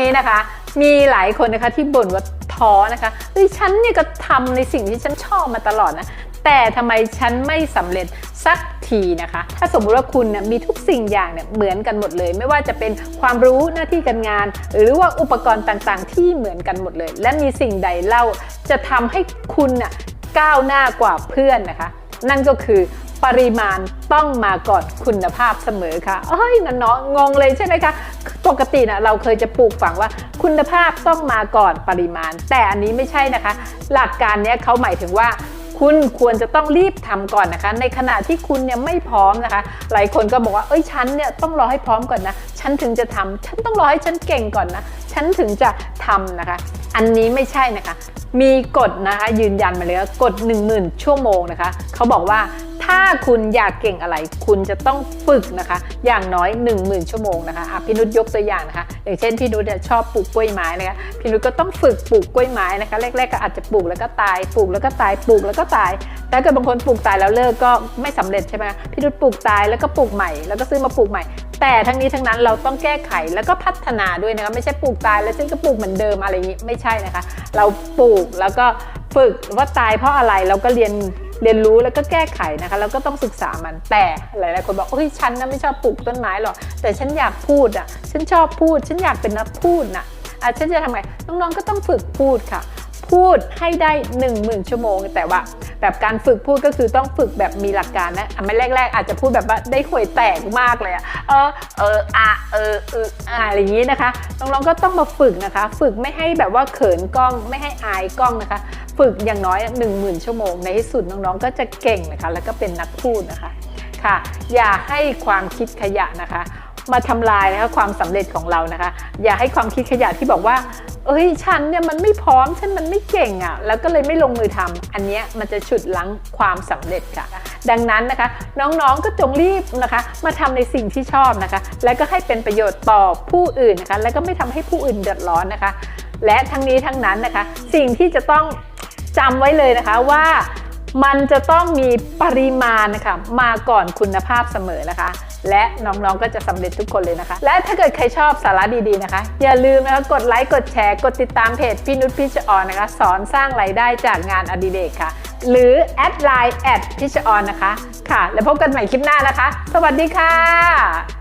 นี้นะคะ มีหลายคนนะคะที่บ่นว่าท้อนะคะเฮ้ยฉันเนี่ยก็ทำในสิ่งที่ฉันชอบมาตลอดนะแต่ทำไมฉันไม่สำเร็จสักทีนะคะ ถ้าสมมติว่าคุณนี่ยมีทุกสิ่งอย่างเนี่ยเหมือนกันหมดเลย ไม่ว่าจะเป็นความรู้หน้าที่การงาน หรือว่าอุปกรณ์ต่างๆ ที่เหมือนกันหมดเลย และมีสิ่งใดเล่าจะทำให้คุณน่ะก้าวหน้ากว่าเพื่อนนะคะ นั่นก็คือ ปริมาณต้องมาก่อนคุณภาพเสมอค่ะเอ้ยนั่นเนาะงงเลยใช่ไหมคะปกตินะเราเคยจะปลูกฝังว่าคุณภาพต้องมาก่อนปริมาณ แต่อันนี้ไม่ใช่นะคะ หลักการนี้เขาหมายถึงว่าคุณควรจะต้องรีบทำก่อนนะคะ ในขณะที่คุณเนี่ยไม่พร้อมนะคะ หลายคนก็บอกว่าเอ้ยฉันเนี่ยต้องรอให้พร้อมก่อนนะ ฉันถึงจะทำฉันต้องรอให้ฉันเก่งก่อนนะ ฉันถึงจะทำนะคะ อันนี้ไม่ใช่นะคะ มีกฎนะคะยืนยันมาเลยกฎ10,000 ชั่วโมงนะคะ เขาบอกว่า ถ้าคุณอยากเก่งอะไร คุณจะต้องฝึกนะคะ อย่างน้อย 10,000 ชั่วโมงนะคะอะพี่นุชยกตัวอย่างนะคะ อย่างเช่นพี่นุชชอบปลูกกล้วยไม้นะคะพี่นุชก็ต้องฝึกปลูกกล้วยไม้นะคะ แรกๆก็อาจจะปลูกแล้วก็ตาย ปลูกแล้วก็ตาย ปลูกแล้วก็ตาย แต่ถ้าเกิดบางคนปลูกตายแล้วเลิกก็ไม่สำเร็จใช่ไหมพี่นุชปลูกตายแล้วก็ปลูกใหม่ แล้วก็ซื้อมาปลูกใหม่ แต่ทั้งนี้ทั้งนั้นเราต้องแก้ไขแล้วก็พัฒนาด้วยนะคะ ไม่ใช่ปลูกตายแล้วฉันก็ปลูกเหมือนเดิมอะไรอย่างนี้ไม่ใช่นะคะ เราปลูกแล้วก็ฝึกว่าตายเพราะอะไรเราก็เรียน เรียนรู้แล้วก็แก้ไขนะคะแล้วก็ต้องศึกษามันแต่หลายๆคนบอกเฮ้ยฉันนะไม่ชอบปลูกต้นไม้หรอกแต่ฉันอยากพูดอะฉันชอบพูด ฉันอยากเป็นนักพูดน่ะอะฉันจะทำไงน้องๆก็ต้องฝึกพูดค่ะ พูดให้ได้ 1 0,000 ชั่วโมง แต่ว่าแบบการฝึกพูดก็คือต้องฝึกแบบมีหลักการนะไม่แรก ๆ อาจจะพูดแบบว่าได้ห่วยแตกมากเลยอะเออเอออะเออเอออะอะไรอย่างนี้นะคะน้องๆก็ต้องมาฝึกนะคะ ฝึกไม่ให้แบบว่าเขินกล้องไม่ให้อายกล้องนะคะ ฝึกอย่างน้อย 1 0,000 ชั่วโมงในที่สุดน้องๆ ก็จะเก่งนะคะ แล้วก็เป็นนักพูดนะคะค่ะ อย่าให้ความคิดขยะนะคะ มาทำลายนะคะความสำเร็จของเรานะคะ อย่าให้ความคิดขยะที่บอกว่า เอ้ยฉันเนี่ยมันไม่พร้อมฉันมันไม่เก่งอะ่ะ แล้วก็เลยไม่ลงมือทำอันเนี้ยมันจะฉุดลั้งความสำเร็จค่ะ ดังนั้นนะคะ น้องๆก็จงรีบนะคะ มาทำในสิ่งที่ชอบนะคะ และก็ให้เป็นประโยชน์ต่อผู้อื่นนะคะ แล้วก็ไม่ทำให้ผู้อื่นเดือดร้อนนะคะ และทั้งนี้ทั้งนั้นนะคะ สิ่งที่จะต้องจำไว้เลยนะคะว่า มันจะต้องมีปริมาณนะคะมาก่อนคุณภาพเสมอนะคะ และน้องๆก็จะสำเร็จทุกคนเลยนะคะ และถ้าเกิดใครชอบสาระดีๆนะคะ อย่าลืมนะคะกดไลค์กดแชร์ กดติดตามเพจพี่นุชพิชออนนะคะ สอนสร้างรายได้จากงานอดิเรกค่ะ หรือแอดไลน์แอดพิชออนนะคะค่ะ แล้วพบกันใหม่คลิปหน้านะคะ สวัสดีค่ะ